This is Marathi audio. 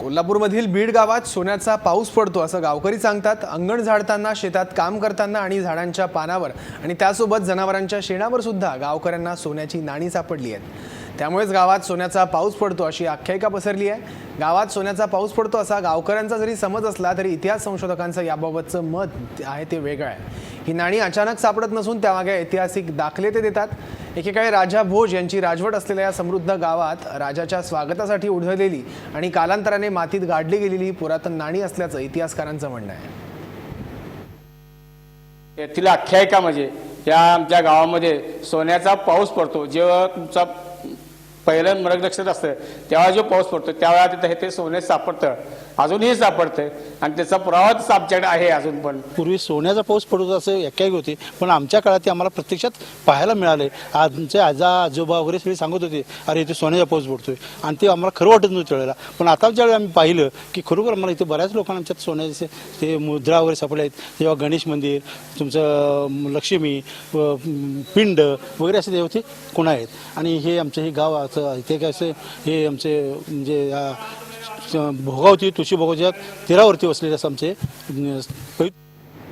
कोल्हापूरमधील बीड गावात सोन्याचा पाऊस पडतो असं गावकरी सांगतात. अंगण झाडताना शेतात काम करताना आणि झाडांच्या पानावर आणि त्यासोबत जनावरांच्या शेणावर सुद्धा गावकऱ्यांना सोन्याची नाणी सापडली आहेत. त्यामुळेच गावात सोन्याचा पाऊस पडतो अशी आख्यायिका पसरली आहे. गावात सोन्याचा पाऊस पडतो असा गावकऱ्यांचा जरी समज असला तरी इतिहास संशोधकांचं याबाबतचं मत आहे ते वेगळं आहे. ही नाणी अचानक सापडत नसून त्यामागे ऐतिहासिक दाखले ते देतात. एकेकाळी राजा भोज यांची राजवट असलेल्या या समृद्ध गावात राजाच्या स्वागतासाठी उधळलेली आणि कालांतराने मातीत गाडली गेलेली पुरातन नाणी असल्याचं इतिहासकारांचं म्हणणं आहे. येथील आख्यायिका म्हणजे या आमच्या गावामध्ये सोन्याचा पाऊस पडतो. जेव्हा तुमचा पहिलं मृग नक्षत्र असतं. तेव्हा जो पाऊस पडतो त्यावेळा तिथं हे ते सोने सापडतं. अजूनही सापडतं आणि त्याचा पुरावाच आमच्याकडे आहे अजून पण. पूर्वी सोन्याचा पाऊस पडत असं एकाही होती पण आमच्या काळात ते आम्हाला प्रत्यक्षात पाहायला मिळाले. आमचे आजा आजोबा वगैरे सगळे सांगत होते अरे इथे सोन्याचा पाऊस पडतोय. आणि ते आम्हाला खरं वाटत नव्हतं त्यावेळेला. पण आता ज्यावेळी आम्ही पाहिलं की खरोखर आम्हाला इथे बऱ्याच लोकांना आमच्यात सोन्याचे ते मुद्रा वगैरे सापडले आहेत. जेव्हा गणेश मंदिर तुमचं लक्ष्मी पिंड वगैरे असे देवते कोणा आहेत? आणि हे आमचं हे गाव असं इथे काय असं हे आमचे म्हणजे भोगावती तुळशी भोगावच्या तीरावरती वसलेले असं आमचे